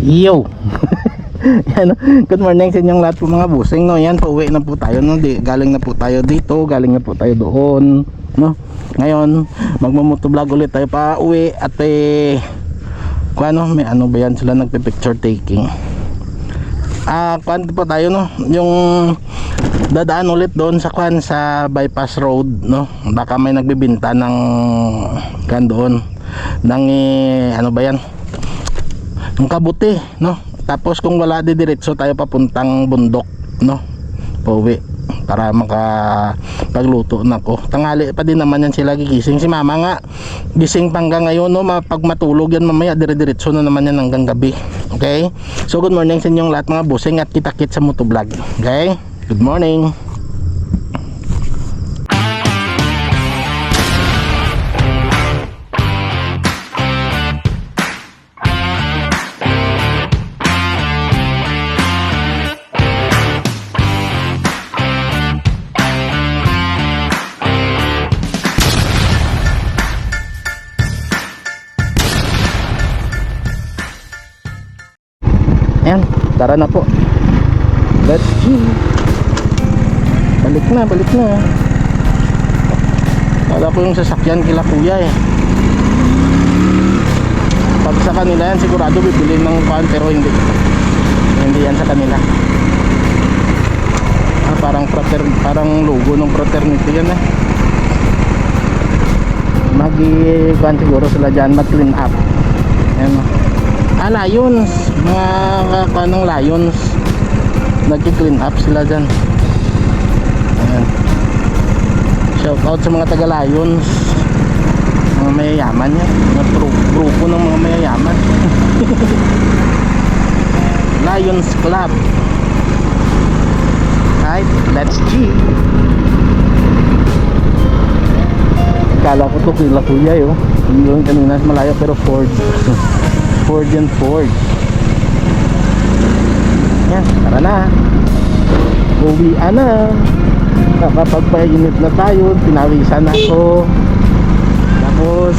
Yo! yan, good morning sa inyong lahat po mga busing no. Yan, pauwi na po tayo no. Di, galing na po tayo dito, galing na po tayo doon, no. Ngayon, magmamotovlog ulit tayo pa uwi at eh kung ano, may ano ba yan sila nagpe-picture taking. Ah, kwan po tayo no, yung dadaan ulit doon sa kwan sa bypass road no. Baka may nagbebenta ng kan doon ng eh, ano ba yan? Yung kabuti, no? Tapos kung wala di diretso tayo papuntang bundok, no? Pauwi para maka pagluto na ko. Tanghali pa din naman yan sila gigising. Si mama nga gising pa hanggang ngayon, no? Pag matulog yan mamaya dire-diretso na naman yan hanggang gabi. Okay? So good morning sa inyong lahat mga busing at kita-kit sa motovlog. Okay? Good morning. Tara na po. Let's go. Balik na, balik na. Wala po yung sasakyan kila kuya eh. Pag sa kanila yan, sigurado bibili ng kuhan pero hindi. Hindi yan sa kanila. Ah, parang frater, parang logo ng fraternity yan eh. Magi siguro sila dyan mag-clean up. Ayan o. Ah, lions. Mga kanong lions. Nag-clean up sila dyan. Ayan. Shout out sa mga taga lions. Mga mayayaman yan. Mga gru- grupo ng mga mayayaman. lions Club. Right, let's G. Kala ko to kila kuya yun. Yung kanina malayo pero Ford. Ford and Ford. Yan, tara na. Uwi na. Nakapagpainit na tayo. Pinawisan na ako. Tapos,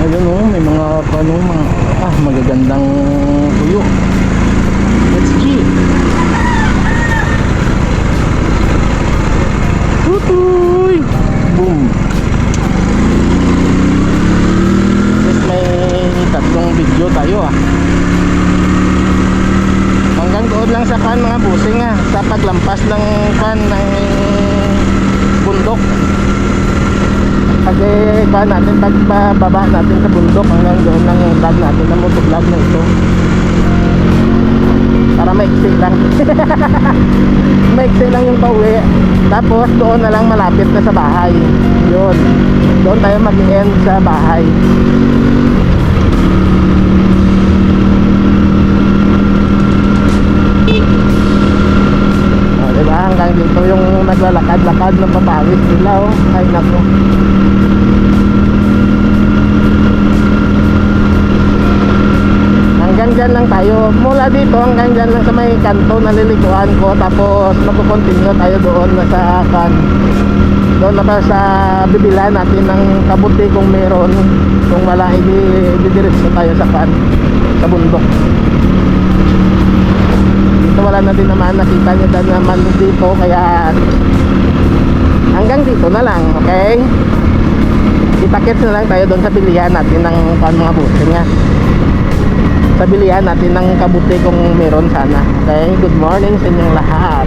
ayun o, may mga ano, mga, ah, magagandang tuyo. Let's G. Tutoy! Boom! Tapos may tatlong video tayo ah. Hanggang doon lang sa kan mga busing ah, sa paglampas ng kan ng bundok. Pag eh, kan natin, pagbaba natin sa bundok hanggang doon lang yung vlog natin na motovlog na ito. Para maiksi lang. maiksi lang yung pauwi. Tapos doon na lang malapit na sa bahay. Yun. Doon tayo mag-end sa bahay. Oh, Hanggang dito yung naglalakad-lakad ng papawis nila oh. Ay nako. Hanggang dyan lang tayo. Mula dito hanggang dyan lang sa may kanto na lilikuan ko. Tapos magkukontinue tayo doon sa kan. Doon na ba sa bibilan natin ng kabuti kung meron. Kung wala, hindi didiretso tayo sa kan. Sa bundok wala na din naman. Nakita nyo na naman dito kaya hanggang dito na lang okay? Itakits na lang tayo doon sa bilihan natin ng pan mga buti nga sa bilihan natin ng kabuti kung meron sana okay? Good morning sa inyong lahat.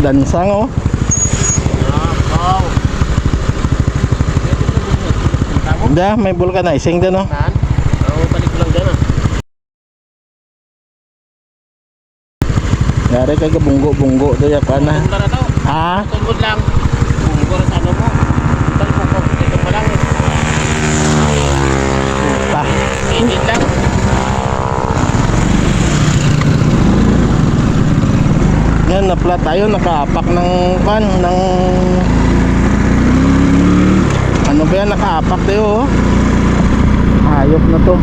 Dansang oh Da, may vulcanizing din oh. Saan? Oo, balik lang dyan ah. Yari kay kabunggo-bunggo do ya kana. Ah, Tungkol lang. Tungkol sa ano mo. Tungkol ko. Dito pa lang. Init lang. Yan na plat tayo nakaapak ng kan ng Grabe yan, nakaapak tayo oh. Ayop na to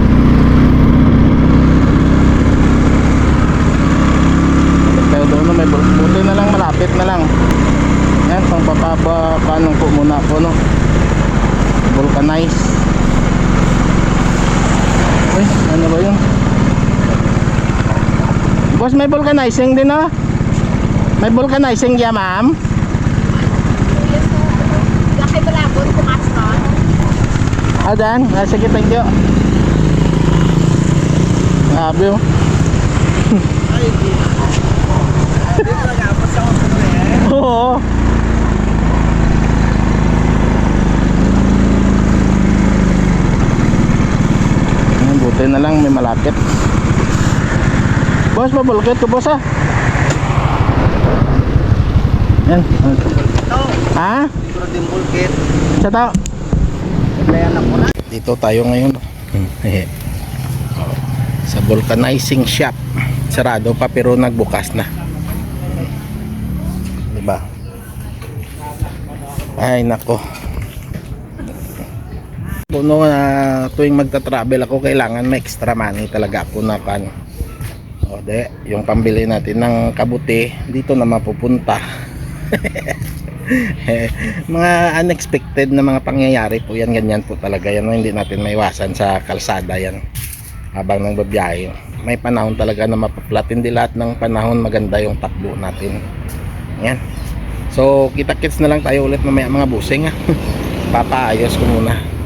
Tayo doon na may buti na lang, malapit na lang Yan, pang papaba Paano po muna ako no Vulcanize Uy, ano ba yun? Boss, may vulcanizing din oh May vulcanizing ya ma'am? Adan, ah, sige, thank you. Grabe, oh. Oo. Ayun, buti na lang may malapit. Boss, mabulkit ko boss ah. Yan. Ha? Sa tao. Dito tayo ngayon. Hmm, hehe. Sa vulcanizing shop. Sarado pa pero nagbukas na. Diba? Ay nako. Puno na tuwing magta-travel ako kailangan may extra money talaga ako na kan. O de, yung pambili natin ng kabuti dito na mapupunta. Mga unexpected na mga pangyayari po yan ganyan po talaga yan hindi natin maiwasan sa kalsada yan. Habang nang babiyahe may panahon talaga na mapaplat. Hindi lahat ng panahon maganda yung takbo natin. Yan. So kita kits na lang tayo ulit mamaya mga busing ha? Papaayos ko muna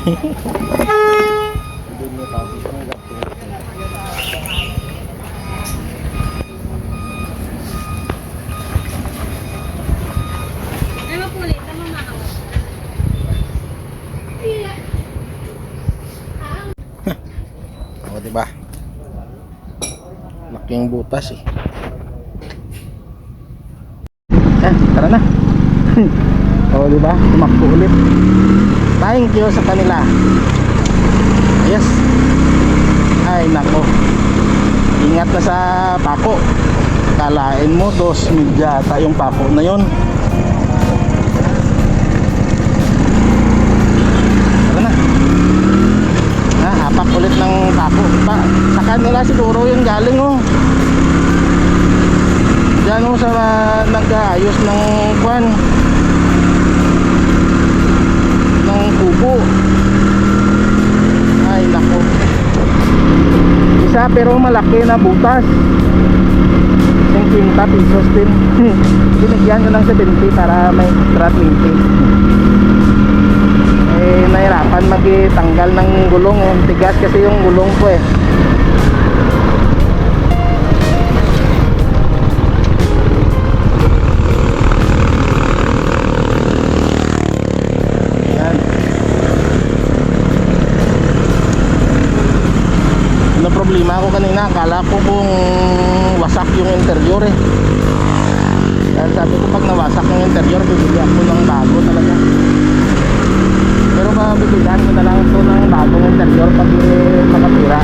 Ay, mapulit. Tama na ako. O diba? Laking butas eh. Eh tara na. O diba? Tumakbo ulit. Thank you sa kanila. Yes. Ay nako. Ingat na sa pako. Kalain mo dos media ata yung pako na yon tara na ah, hapak ulit ng pako pa, sa kanila siguro yung galing oh. Diyan oh, sa nag-aayos ng kwan. Ng kubo. Ay nako. Isa pero malaki na butas. 50 pesos din. Binigyan ko ng 70 para may extra 20 eh nahirapan magtanggal ng gulong oh. tigas kasi yung gulong ko eh problema ako kanina? Akala ko kung wasak yung interior eh. Dahil sabi ko pag nawasak yung interior, bibili ako ng bago talaga. Pero mabibilan ko na lang ito ng bagong interior pag makatira.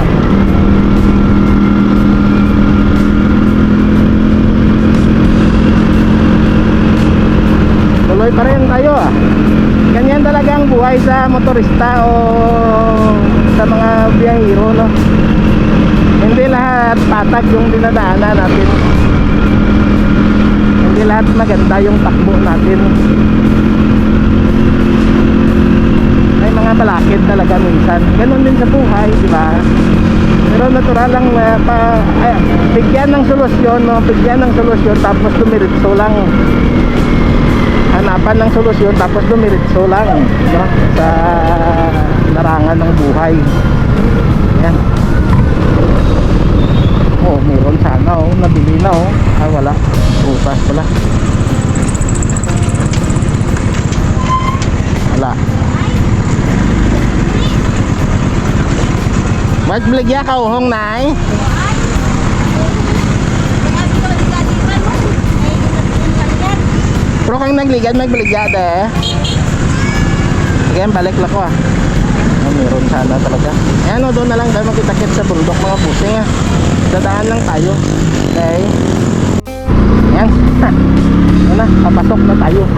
Tuloy pa rin tayo ah. Ganyan talaga ang buhay sa motorista o sa mga biyahero no. Lahat patag yung dinadaanan natin. Hindi lahat maganda yung takbo natin. May mga balakid talaga minsan. Ganon din sa buhay, di ba? Pero natural lang na pa, ay, bigyan ng solusyon, no? bigyan ng solusyon tapos dumiritso lang hanapan ng solusyon tapos dumiritso lang no? sa larangan ng buhay yan oh meron sana oh nabili na oh ah wala bukas pala wala Ba't bligya ka uhong nai? Pero kang nagligad, magbaligya de. Sige, balik lang ko ah. Oh, meron sana talaga. Ayan o, doon na lang tayo magkitakit sa bundok mga pusing ah dadaan lang tayo. Okay. Yan ano na papasok na tayo.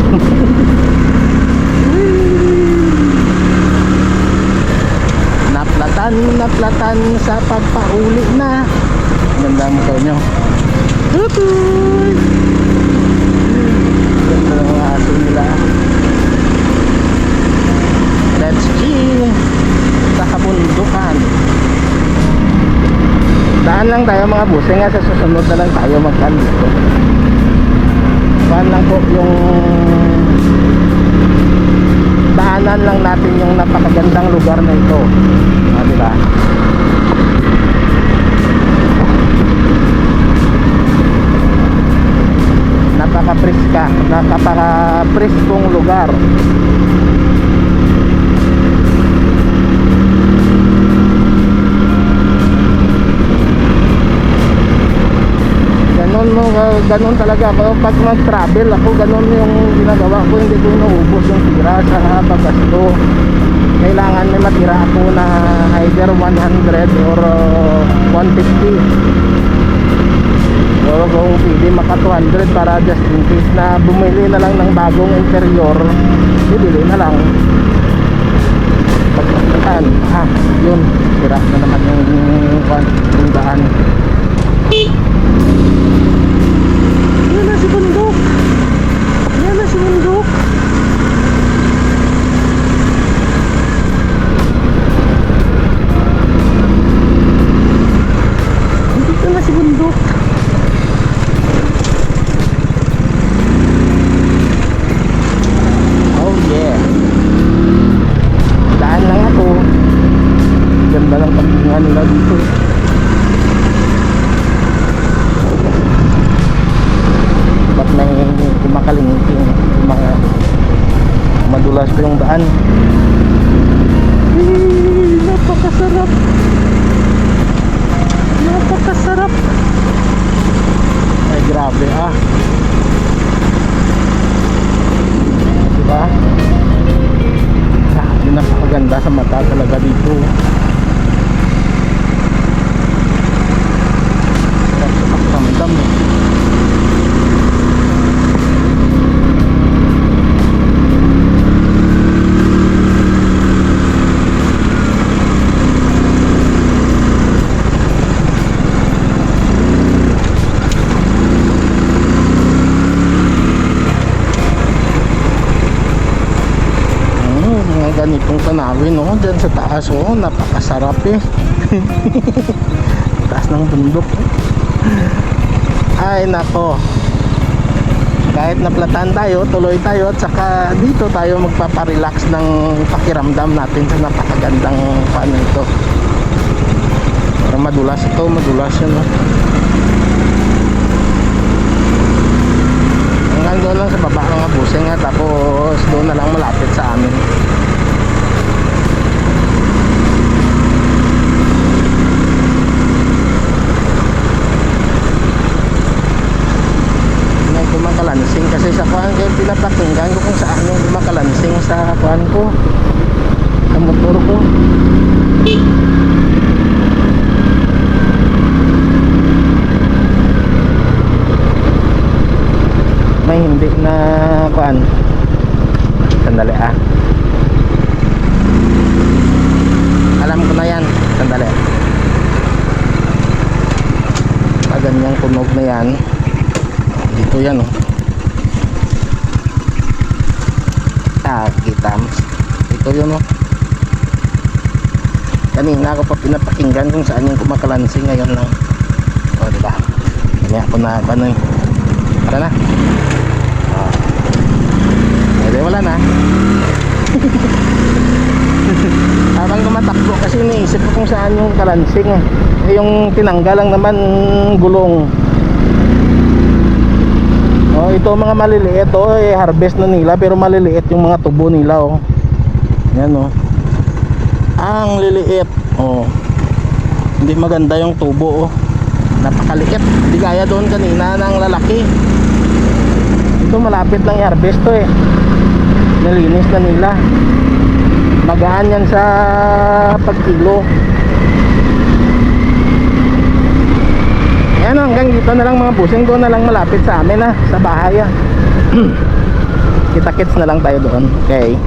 Naplatan naplatan sa pag buse nga sa susunod na lang tayo magkan dito. Lang po yung daanan lang natin yung napakagandang lugar na ito. Ah, di ba? Napaka-priska, napaka-priskong lugar. Ganon mo, ga- ganon talaga pag mag-travel ako, ganon yung ginagawa ko, hindi ko naubos yung tira sa paggasto. Kailangan may matira ako na either 100 or uh, 150. Or kung pwede maka 200 para just in case na bumili na lang ng bagong interior, bibili na lang. Pagkakaan, ha, yun, sira na naman yung sa mata talaga dito ganitong tanawin oh, dyan sa taas oh, napakasarap eh. taas ng bundok. Ay nako. Kahit naplatan tayo, tuloy tayo at saka dito tayo magpaparelax ng pakiramdam natin sa napakagandang paano ito. Para madulas ito, madulas yun oh. Hanggang doon lang sa baba mga busing nga tapos doon na lang malapit sa amin. May kumakalansing kasi sa kuhan kayo ko kung saan yung kumakalansing sa kuhan ko. Sa motor ko. may hindi na kuan sandali ah alam ko na yan sandali pag ganyang tunog na yan dito yan oh ah kita ito yun oh kanina ako pa pinapakinggan kung saan yung kumakalansing ngayon lang o diba kanya ako na ano eh tara na Ah. Ede wala na. Habang tumatakbo kasi iniisip ko kung saan yung kalansing eh. Eh, yung tinanggal lang naman gulong. Oh, ito mga maliliit oh, eh, harvest na nila pero maliliit yung mga tubo nila oh. Yan oh. Ang liliit. Oh. Hindi maganda yung tubo oh. Napakaliit. Hindi gaya doon kanina ng lalaki. Ito malapit lang i-harvest to eh. Nalinis na nila. Magaan yan sa pagkilo. Yan hanggang dito na lang mga busing. Doon na lang malapit sa amin ha sa bahay ah. Kita kits na lang tayo doon. Okay.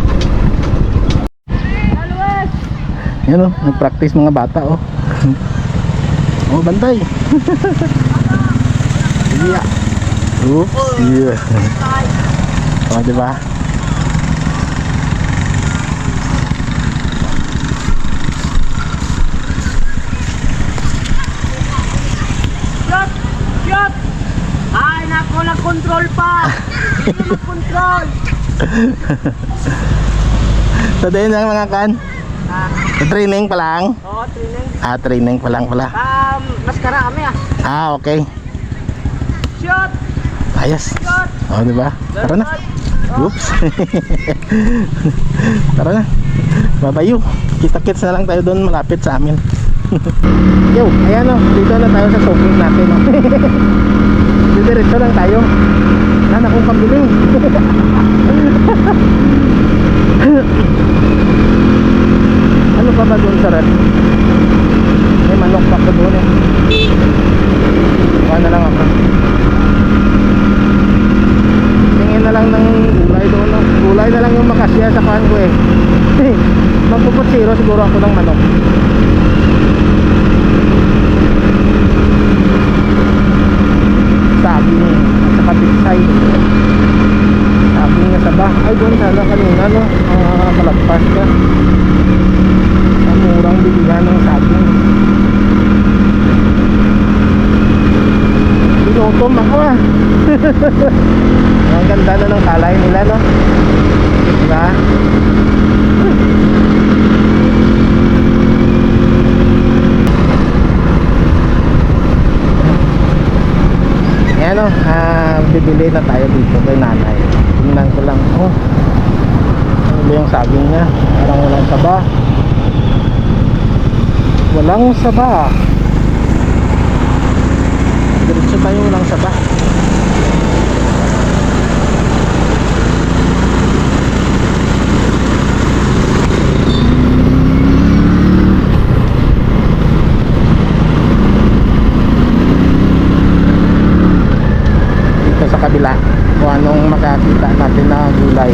Yan o nag practice mga bata oh Oh, bantay. yeah. Oops. Yeah. Oh, di ba? Shot! Shot! Ay, nako, nag-control pa! Hindi mag-control! So, din lang mga kan. Ah, Training pa lang. oo, training. Ah, training pa lang pala. Um, maskara kami ah. Ah, okay. Shot! Ayos. Shot! Oh, di ba? Tara na. Oops. Tara na. Babayo. Kita-kits na lang tayo doon malapit sa amin. Yo, ayan o. Dito na tayo sa shopping natin. O. Didiretso lang tayo. Nan akong kambing. ano pa ba doon sa rep? May manok pa ko doon eh. Kuha na lang ako. Tingin na lang ng gulay doon. No? Gulay na lang yung makasya sa kuhan ko eh. Magpupot zero siguro ako ng manok. Saging at saka pitsay. Saging na saba. Ay doon sana kanina no. Uh, malagpas ka. Ang murang bilihan ng saging. Pinutom ako ah. Ang ganda na ng kalay nila, no? Diba? Ayan o, ah, bibili na tayo dito kay nanay. Tingnan ko lang, oh. Ano ba yung saging niya? Parang walang saba. Walang saba. Diretso tayo walang saba. dito sa kabila kung anong makakita natin na gulay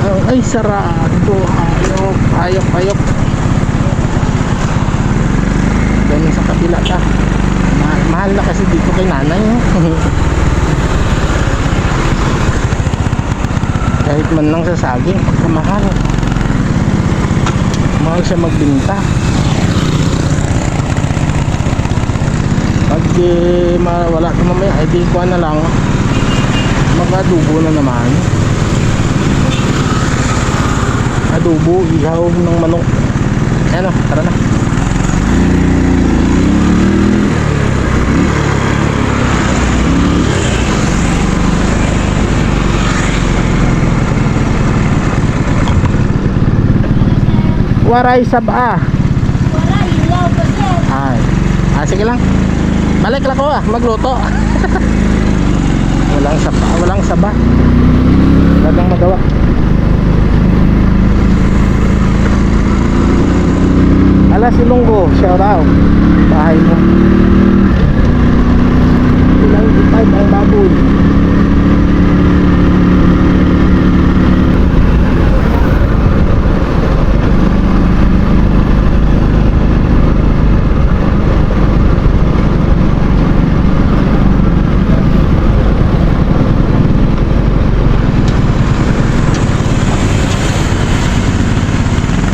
Oh, ay sarado. Ayok ayok ayok. Doon sa kabila ka. Mahal, mahal na kasi dito kay nanay oh. kahit man lang sa saging pagkamahal. Mahal siya magbinta. Pag eh, mawala ka mamaya ay di kuha na lang. Mag adobo na naman adobo ihaw ng manok ano tara na Waray saba. Wala, ilaw pa sir. Ay. Ah, sige lang. Balik lang ko ah, magluto. walang saba, walang saba. Wala kang magawa. Alas Ilonggo, shout out. Bahay mo. Ilang ipad ang baboy.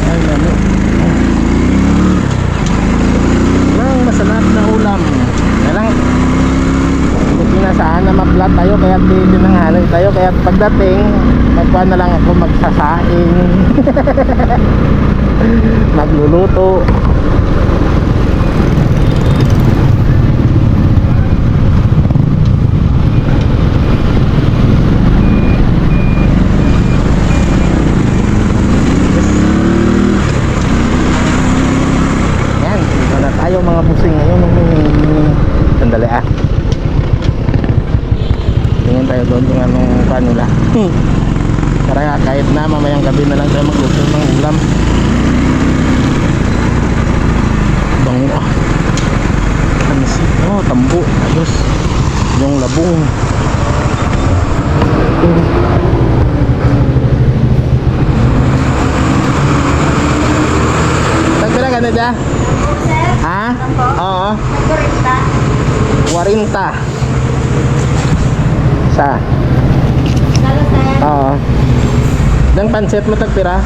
Ay, ano. Lang masarap na ulam. Kaya lang, hindi na saan na maplat tayo kaya tinanghalan tayo kaya pagdating magkuha na lang ako magsasaing magluluto Yan, dito na tayo mga busing ngayon. Sandali ah naman tayo doon kung anong kanila hmm. nga kahit na mamayang gabi na lang tayo magluto ng ulam bango ah pansit oh tambo ayos yung labong hmm. Canada? Ha? Oo. 40. 40. Sa? Sir. Oo. Nang pansit mo tagpira?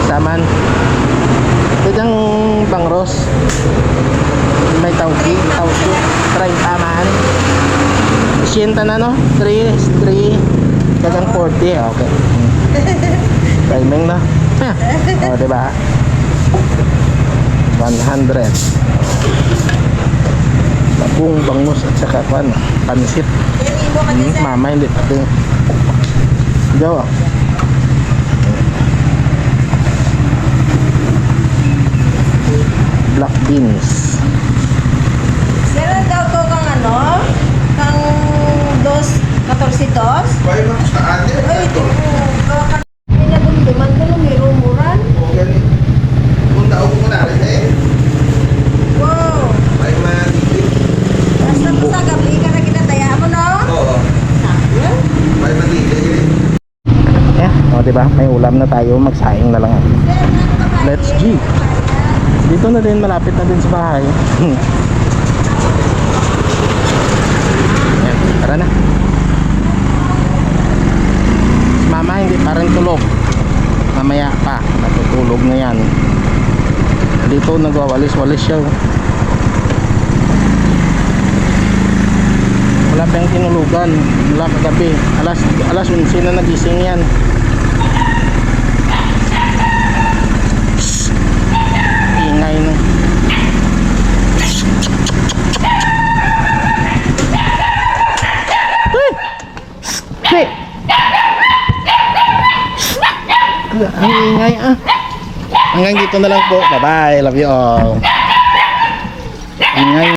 Isa man. Ito yung bangros. May tauki, tauki. 30 man. Sienta na no? 3, 3. Dagang 40. Okay. Timing na. O, oh, diba? 100. Bagong bangus at saka kwan, pansit. Hmm, mama hindi pati. Jawa. Black beans. Meron daw ko kang ano? Kang dos, 14 dos? Bayo na sa ate. Ay, ito. Gawa ka na dumduman ko nung may rumuran. O gani. Kung tao ko na rin eh. Wow. Bayo matipid. Basta mo sa gabi ka na kinataya mo, no? Oo. Sakya. Bayo matipid. O diba? May ulam na tayo, magsaing na lang. Let's G. Dito na din, malapit na din sa bahay. Ayan, tara na. Si mama hindi pa rin tulog. Mamaya pa, natutulog na yan. Dito nagwawalis-walis siya. oh. Wala pa yung tinulugan. Wala kagabi. Alas, alas 11 na nagising yan. ingay no Hey! Ang ingay ah. Hanggang dito na lang po. Bye-bye. Love you all. Ingay